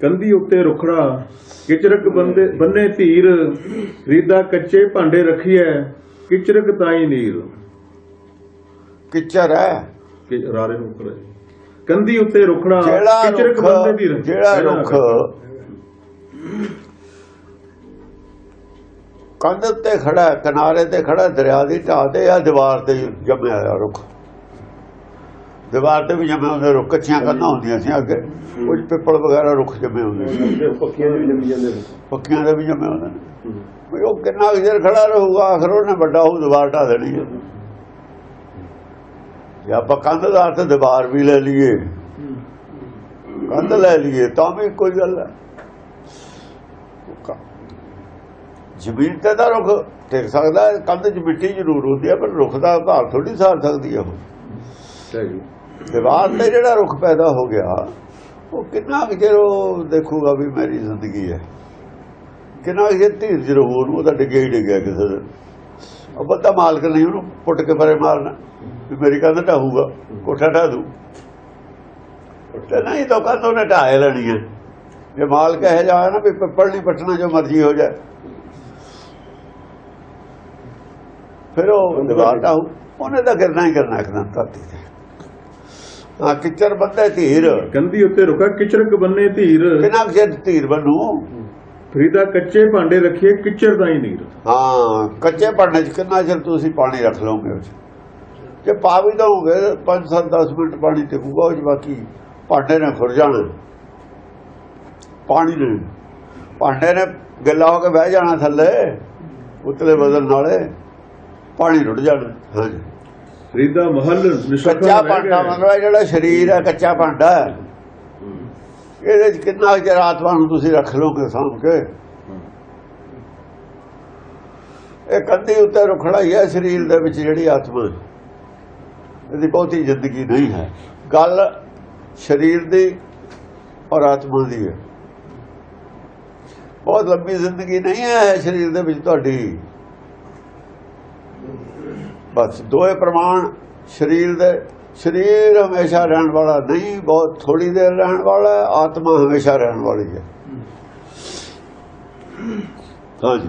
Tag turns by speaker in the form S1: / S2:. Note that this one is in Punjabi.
S1: ਕੰਧੀ ਉੱਤੇ ਰੁਖੜਾ ਕਿਚਰਕ ਬੰਦੇ ਬੰਨੇ ਧੀਰ ਰੀਦਾ ਕੱਚੇ ਭਾਂਡੇ ਰਖੀਐ ਕਿਚਰਕ ਤਾਈ ਨੀਰ।
S2: ਕਿਚਰ ਹੈ?
S1: ਕਿ ਰਾਰੇ ਨੂੰ ਉੱਪਰ। ਕੰਧੀ ਉੱਤੇ ਰੁਖੜਾ ਕਿਚਰਕ ਬੰਦੇ ਧੀਰ।
S2: ਜਿਹੜਾ ਰੁੱਖ ਕੰਧ ਉੱਤੇ ਖੜਾ ਕਿਨਾਰੇ ਤੇ ਖੜਾ ਦਰਿਆ ਦੀ ਢਾਹ ਤੇ ਆ ਦੀਵਾਰ ਤੇ ਜੰਮਿਆ ਹੋਇਆ ਰੁੱਖ। ਦੀਵਾਰ ਤੇ ਵੀ ਜੰਮੇ ਹੁੰਦੇ ਰੁੱਖ ਕੱਚੀਆਂ ਕੰਧਾਂ ਹੁੰਦੀਆਂ ਸੀ ਅੱਗੇ। ਕੁਝ ਪਿੱਪਲ ਵਗੈਰਾ ਰੁੱਖ ਜੰਮੇ ਹੁੰਦੇ ਸੀ।
S1: ਪੱਕੀਆਂ ਵੀ ਜੰਮੀ ਜਾਂਦੇ
S2: ਪੱਕੀਆਂ ਦੇ ਵੀ ਜੰਮੇ ਹੁੰਦੇ ਨੇ। ਉਹ ਕਿੰਨਾ ਚਿਰ ਖੜਾ ਰਹੂਗਾ ਆਖਰ ਉਹਨੇ ਵੱਡਾ ਉਹ ਦੀਵਾਰ ਢਾ ਦੇਣੀ ਹੈ। ਜੇ ਆਪਾਂ ਕੰਧ ਦਾ ਅਰਥ ਦੀਵਾਰ ਵੀ ਲੈ ਲਈਏ ਕੰਧ ਲੈ ਲਈਏ ਤਾਂ ਵੀ ਕੋਈ ਗੱਲ ਹੈ। ਜ਼ਮੀਨ ਤੇ ਤਾਂ ਰੁੱਖ ਟਿਕ ਸਕਦਾ ਕੰਧ 'ਚ ਮਿੱਟੀ ਜ਼ਰੂਰ ਹੁੰਦੀ ਹੈ ਪਰ ਰੁੱਖ ਦਾ ਆਧਾਰ ਥੋੜੀ ਸਾਰ ਸਕਦੀ ਹੈ ਉਹ।
S1: ਹੈਗੀ
S2: ਦੀਵਾਰ ਤੇ ਜਿਹੜਾ ਰੁੱਖ ਪੈਦਾ ਹੋ ਗਿਆ ਉਹ ਕਿੰਨਾ ਕੁ ਚਿਰ ਉਹ ਦੇਖੂਗਾ ਵੀ ਮੇਰੀ ਜ਼ਿੰਦਗੀ ਹੈ? ਕਿੰਨਾ ਧੀਰਜ ਰਹੂ ਉਹਨੂੰ ਉਹਦਾ ਡਿੱਗਿਆ ਹੀ ਡਿੱਗਿਆ ਕਿਸੇ ਦਿਨ। ਉਹ ਬੰਦਾ ਮਾਲਕ ਨਹੀਂ ਉਹਨੂੰ ਪੁੱਟ ਕੇ ਪਰੇ ਮਾਰਨਾ। ਵੀ ਮੇਰੀ ਕੰਧ ਢਾਹੂਗਾ ਕੋਠਾ ਢਾ ਦੂ ਤੇ ਨਹੀਂ ਤਾਂ ਕੰਧ ਉਹਨੇ ਢਾਏ ਲੈਣੀ ਹੈ। ਜੇ ਮਾਲਕ ਇਹ ਜਾ ਨਾ ਵੀ ਪਿੱਪਲ ਨਹੀਂ ਪੱਟਣਾ ਜੋ ਮਰਜ਼ੀ ਹੋ ਜਾਏ। ਫਿਰ ਉਹ ਦੀਵਾਰ ਢਾਹੂ। ਉਹਨੇ ਤਾਂ ਕਰਨਾ ਹੀ ਕਰਨਾ ਇੱਕਦਮ ਧਰਤੀ ਤੇ। ਹਾਂ ਕਿਚਰ ਬੰਦੇ ਧੀਰ।
S1: ਕੰਧੀ ਉੱਤੇ ਰੁਕਾ ਕਿਚਰਕ ਬੰਨੇ ਧੀਰ।
S2: ਕਿੰਨਾ ਕੁ ਧੀਰ ਬਣੂ
S1: ਫਰੀਦਾ ਕੱਚੇ ਭਾਂਡੇ ਰੱਖੀਏ ਕਿਚਰ ਤਾਈ ਨੀਰ
S2: ਹਾਂ ਕੱਚੇ ਪੜਨੇ ਚ ਕਿੰਨਾ ਚਿਰ ਤੁਸੀਂ ਪਾਣੀ ਰੱਖ ਲਓਗੇ ਉਸ? ਜੇ ਪਾ ਵੀ ਦਓਗੇ 5 7 10 ਮਿੰਟ ਪਾਣੀ ਟਿਕੂਗਾ ਉਹ 'ਚ ਬਾਕੀ ਭਾਂਡੇ ਨੇ ਖੁਰ ਜਾਣਾ। ਪਾਣੀ ਨੇ। ਭਾਂਡੇ ਨੇ ਗਿੱਲਾ ਹੋ ਕੇ ਬਹਿ ਜਾਣਾ ਥੱਲੇ ਉਤਲੇ ਬਦਲ ਨਾਲੇ ਪਾਣੀ ਰੁੜ ਜਾਣਾ। ਹਾਂਜੀ।
S1: ਫਰੀਦਾ ਮਹਲ
S2: ਕੱਚਾ ਭਾਂਡਾ ਇਹ ਜਿਹੜਾ ਸਰੀਰ ਹੈ ਕੱਚਾ ਭਾਂਡਾ ਇਹਦੇ ਚ ਕਿੰਨਾ ਚਿਰ ਆਤਮਾ ਨੂੰ ਤੁਸੀਂ ਰੱਖ ਲਓਗੇ ਸਾਂਭ ਕੇ? ਇਹ ਕੰਧੀ ਉੱਤੇ ਰੁਖੜਾ ਹੀ ਹੈ ਸਰੀਰ ਦੇ ਵਿੱਚ ਜਿਹੜੀ ਆਤਮਾ। ਇਹਦੀ ਬਹੁਤੀ ਜ਼ਿੰਦਗੀ ਨਹੀਂ ਹੈ। ਗੱਲ ਸਰੀਰ ਦੀ ਔਰ ਆਤਮਾ ਦੀ ਹੈ। ਬਹੁਤ ਲੰਬੀ ਜ਼ਿੰਦਗੀ ਨਹੀਂ ਹੈ ਸਰੀਰ ਦੇ ਵਿੱਚ ਤੁਹਾਡੀ। ਬਸ ਦੋਏ ਪ੍ਰਮਾਣ ਸਰੀਰ ਦੇ, ਸਰੀਰ ਹਮੇਸ਼ਾ ਰਹਿਣ ਵਾਲਾ ਨਹੀਂ, ਬਹੁਤ ਥੋੜੀ ਦੇਰ ਰਹਿਣ ਵਾਲਾ, ਆਤਮਾ ਹਮੇਸ਼ਾ ਰਹਿਣ ਵਾਲੀ ਹੈ। ਹਾਂਜੀ